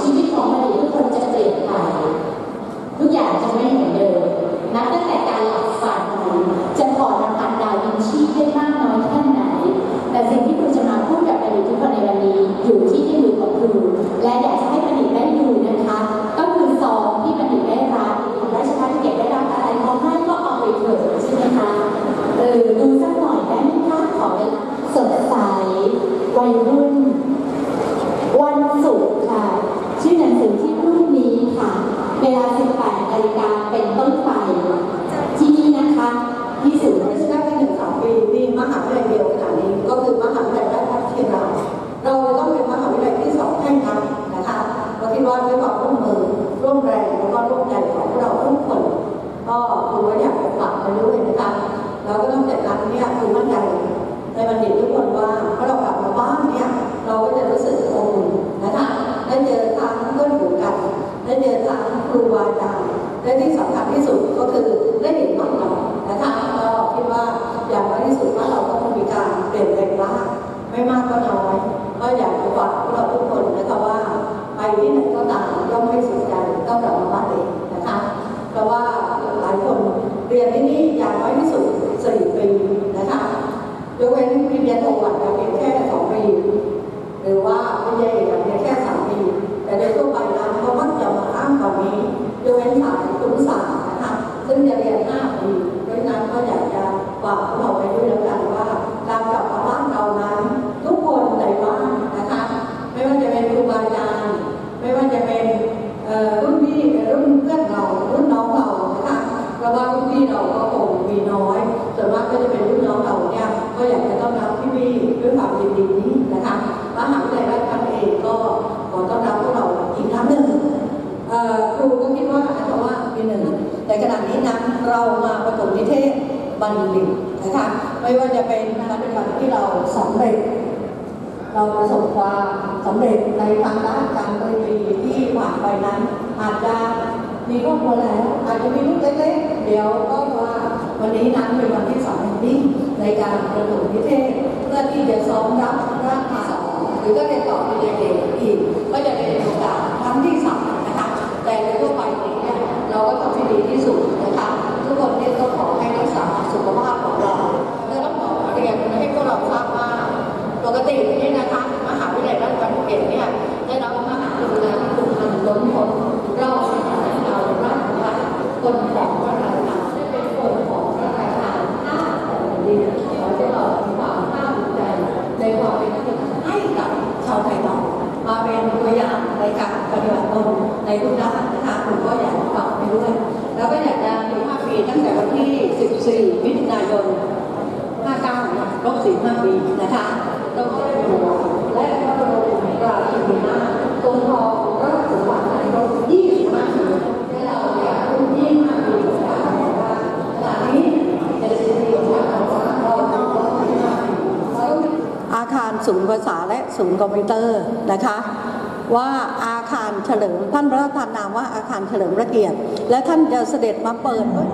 ชีวิตของบัณฑิตทุกคนจะเปลี่ยนไปทุกอย่างจะไม่เหมือนเดิมนับตั้งแต่การหลับฝันจะถอดรหัสดาวยินชีพได้มากน้อยแค่ไหน แต่สิ่งที่ครูจะมาพูดกับบัณฑิตทุกคนในวันนี้ อยู่ที่ที่มือของครูและอยากจะให้บัณ และที่สำคัญที่สุดก็คือได้เห็นบ้านเรานะคะก็คิดว่าอย่างน้อยที่สุดว่าเราก็คงมีการเปลี่ยนแปลงบ้างไม่มากก็น้อย ด้วยความยินดีนี้นะคะมหาวิทยาลัยราชภัฏเองก็ขอต้อนรับพวกเราอีกครั้งหนึ่งครูก็คิดว่าอาจจะว่าปีหนึ่งแต่ขณะนี้นั้นเรามาประถมนิเทศบัณฑิตนะคะไม่ว่าจะเป็นการเป็นวันที่เราสำเร็จ เราประสบความสำเร็จในทางด้านการดนตรีที่ผ่านไปนั้น อาจจะมีครอบครัวแล้วอาจจะมีลูกเล็กๆเดี๋ยวก็ว่าวันนี้นั้นเป็นวันที่สองแห่งนี้ในการประถมนิเทศ เพื่อที่จะซ้อมรับร่างที่สองห รือก็เรียนต่อปริญญาเอกอีกก็จะเป็ ในทุกด้านนะคะผมก็อยากฝากไปด้วยแล้วก็อยากจะมีภาพปีตั้งแต่วันที่ 14 มิถุนายน 59เนี่ยครบ45ปีนะคะต้องได้ดูและพระบรมราชินีนาถทรงครองราชสมบัติในครบ25ปีและเราอยากรุ่น25ปีของการทำว่าขณะนี้จะสิบปีของการทำว่าเราต้องครบ25ปีแล้วอาคารศูนย์ภาษาและศูนย์คอมพิวเตอร์นะคะ ว่าอาคารเฉลิม ท่านพระราชทานนามว่าอาคารเฉลิมพระเกียรติ และท่านจะเสด็จมาเปิดด้วย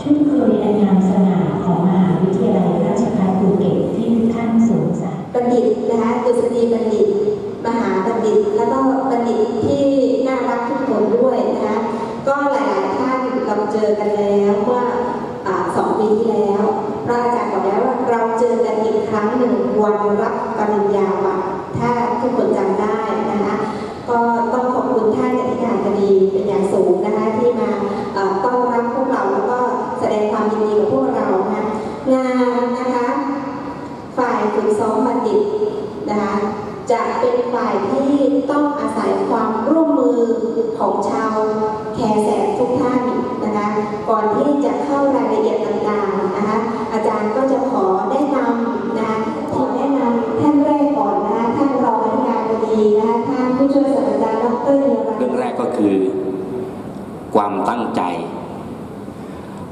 ชุดคุยอันงามสง่าของมหาวิทยาลัยราชภัฏภูเก็ตที่ท่านสงสารบัณฑิตนะคะดุษฎีบัณฑิต มหาบัณฑิต แล้วก็บัณฑิตที่น่ารักทุกคนด้วยนะคะก็หลายๆท่านเราเจอกันแล้วเมื่ออ่าสองปีที่แล้วพระอาจารย์บอกแล้วว่าเราเจอกันอีกครั้งหนึ่งวันรับปริญญาบัตร ถ้าทุกคนจำได้นะคะ ก็ต้องขอบคุณท่านอธิการบดีเป็นอย่างสูงนะคะที่มาต้อนรับพวกเราแล้วก็แสดงความยินดีกับพวกเรานะงานนะคะ ฝ่ายฝึกซ้อมบัณฑิตนะคะจะเป็นฝ่ายที่ต้องอาศัยความร่วมมือของชาวแคร์แสกทุกท่านนะคะ ก่อนที่จะเข้ารายละเอียดต่างๆนะคะ อาจารย์ก็จะขอ ความตั้งใจ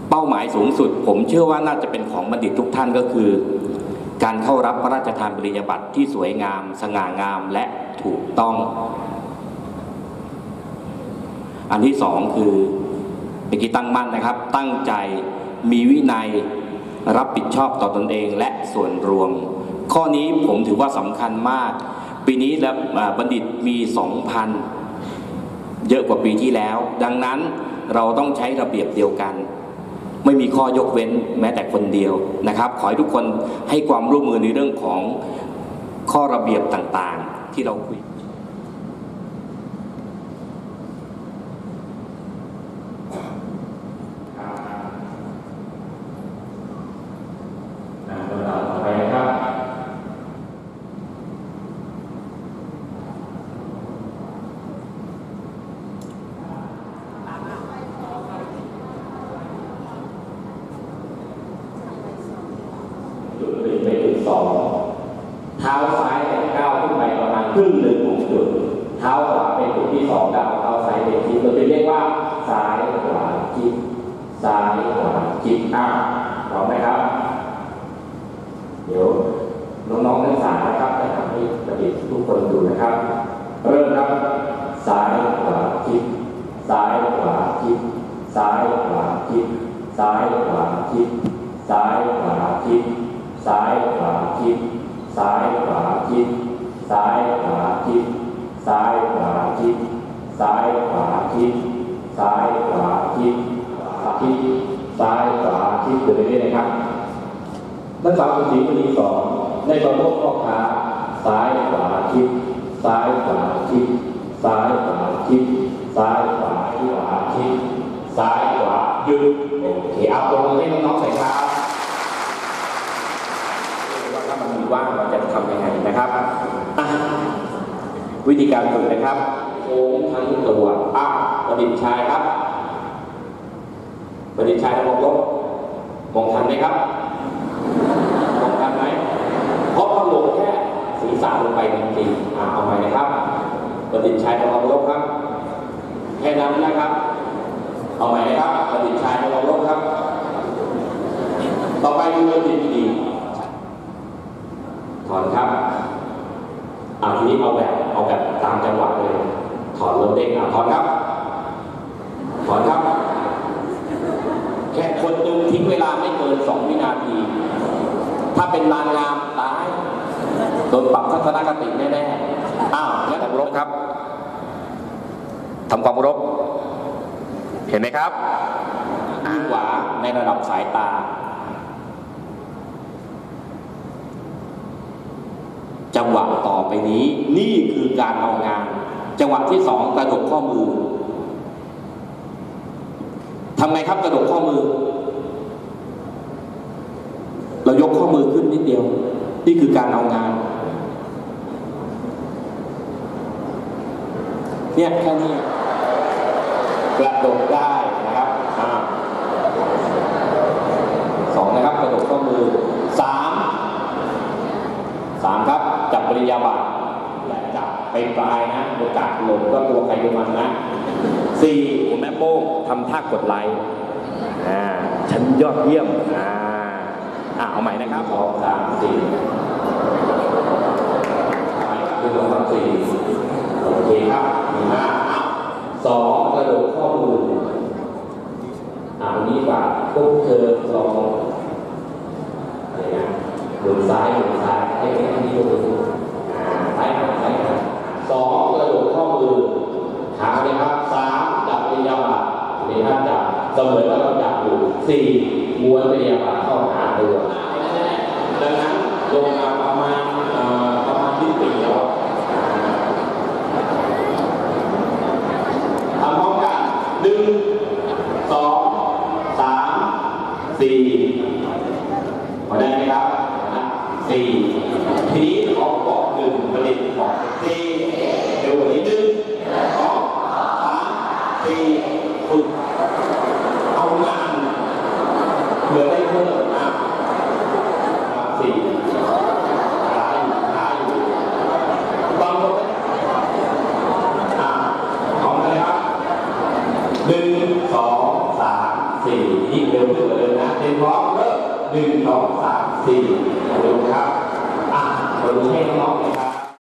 เป้าหมายสูงสุด ผมเชื่อว่าน่าจะเป็นของบัณฑิตทุกท่านก็คือ การเข้ารับพระราชทานปริญญาบัตรที่สวยงาม สง่างามและถูกต้อง อันที่สองคือเป็นที่ตั้งมั่นนะครับ ตั้งใจมีวินัยรับผิดชอบต่อตนเองและส่วนรวม ข้อนี้ผมถือว่าสำคัญมาก ปีนี้แล้วบัณฑิตมี 2,000 เยอะกว่าปีที่แล้ว ดังนั้นเราต้องใช้ระเบียบเดียวกัน ไม่มีข้อยกเว้นแม้แต่คนเดียวนะครับ ขอให้ทุกคนให้ความร่วมมือในเรื่องของข้อระเบียบต่างๆ ที่เราคุย นำลำดับต่อไปนะครับ จุดหนึ่งไปจุดสองเท้าซ้ายเนี่ยก้าวขึ้นไปประมาณครึ่งหนึ่งของจุด เท้าขวาเป็นจุดที่ สองก้าวเท้าซ้ายเป็นทิศเราจะเรียกว่าซ้ายขวาจิตซ้ายขวาจิตอะพร้อมไหมครับ เดี๋ยวน้องๆนักศึกษานะครับจะทำให้ประดิษฐ์ทุกคนดูนะครับ เริ่มครับซ้ายขวาคิดซ้ายขวาคิดซ้ายขวาคิดซ้ายขวาคิดซ้ายขวาคิดซ้ายขวาคิดซ้ายขวาคิดซ้ายขวาคิดซ้ายขวาคิด ซ้ายขวาคิด ซ้ายขวาคิดขวาคิด ซ้ายขวาคิดไปเรื่อยๆนะครับนักศึกษาคุณศรีมณีสอนในตอนพวกพ่อค้าซ้ายขวาคิด ซ้ายขวาคิด ซ้ายขวาคิด ซ้ายขวาขวาคิด ซ้ายขวาหยุดโอเคเอาลงมือให้น้องๆใส่ครับว่าถ้ามันมีว่างเราจะทำยังไงนะครับวิธีการฝึกนะครับ ค้งทั้งตัวอะประดิษฐ์ชายครับ ประดิษฐ์ชายมองลบมองทันไหมครับมองทันไหมเพราะเขาลงแค่ศีรษะลงไปจริงๆอ่าเอาใหม่นะครับ ประดิษฐ์ชายของลบครับแค่นั้นนะครับ เอาใหม่นะครับประดิษฐ์ชายของลบครับ ต่อไปดูประดิษฐ์ดีถอนครับอ่าทีนี้เอาแบบเอาแบบตามจังหวะเลย ถอนลมเด้งอ่าถอนครับถอนครับ แค่คนดูทิ้งเวลาไม่เกินสองวินาที ถ้าเป็นนางงามตายโดนปรับทัศนคติแน่ๆอ้าวงั้นทำรบครับทำความรบเห็นไหมครับมือขวาในระดับสายตา จังหวะต่อไปนี้ นี่คือการเอางาน จังหวะที่สองกระดกข้อมือทำไงครับกระดกข้อมือ เรายกข้อมือขึ้นนิดเดียว นี่คือการเอางาน เนี่ยแค่นี้กระดกได้นะครับอสองนะครับกระดกข้อมือสามสามครับจับปริยาบัตร และจับไปปลายนะโอกาสหล่นก็ตัวใครตัวมันนะสี่แม่โป้งทำท่ากดไลค์อ่าฉันยอดเยี่ยมอ่าอ่าเอาใหม่นะครับสองสามสี่หนึ่สองสามสี่โอเคครับดีมาสองกระโดดข้อมืออ่าวันนี้ฝากพวกเธอลองอะไรนะหมุนซ้ายหมุนซ้ายให้ให้ที่ยกมืออ่าซ้ายหันซ้ายหันสองกระโดดข้อมือ หาเลยครับสามจับปริยาบาต มีท่าจับเสมือนว่าเราจับอยู่สี่ม้วนปริยาบาเข้าหาตัวดังนั้นลงมาประมาณประมาณที่ปีแล้วทำพร้อมกันหนึ่งสองสามสี่พอได้ไหมครับสี่ทีนี้ขอบอกหนึ่งประเด็นของสี่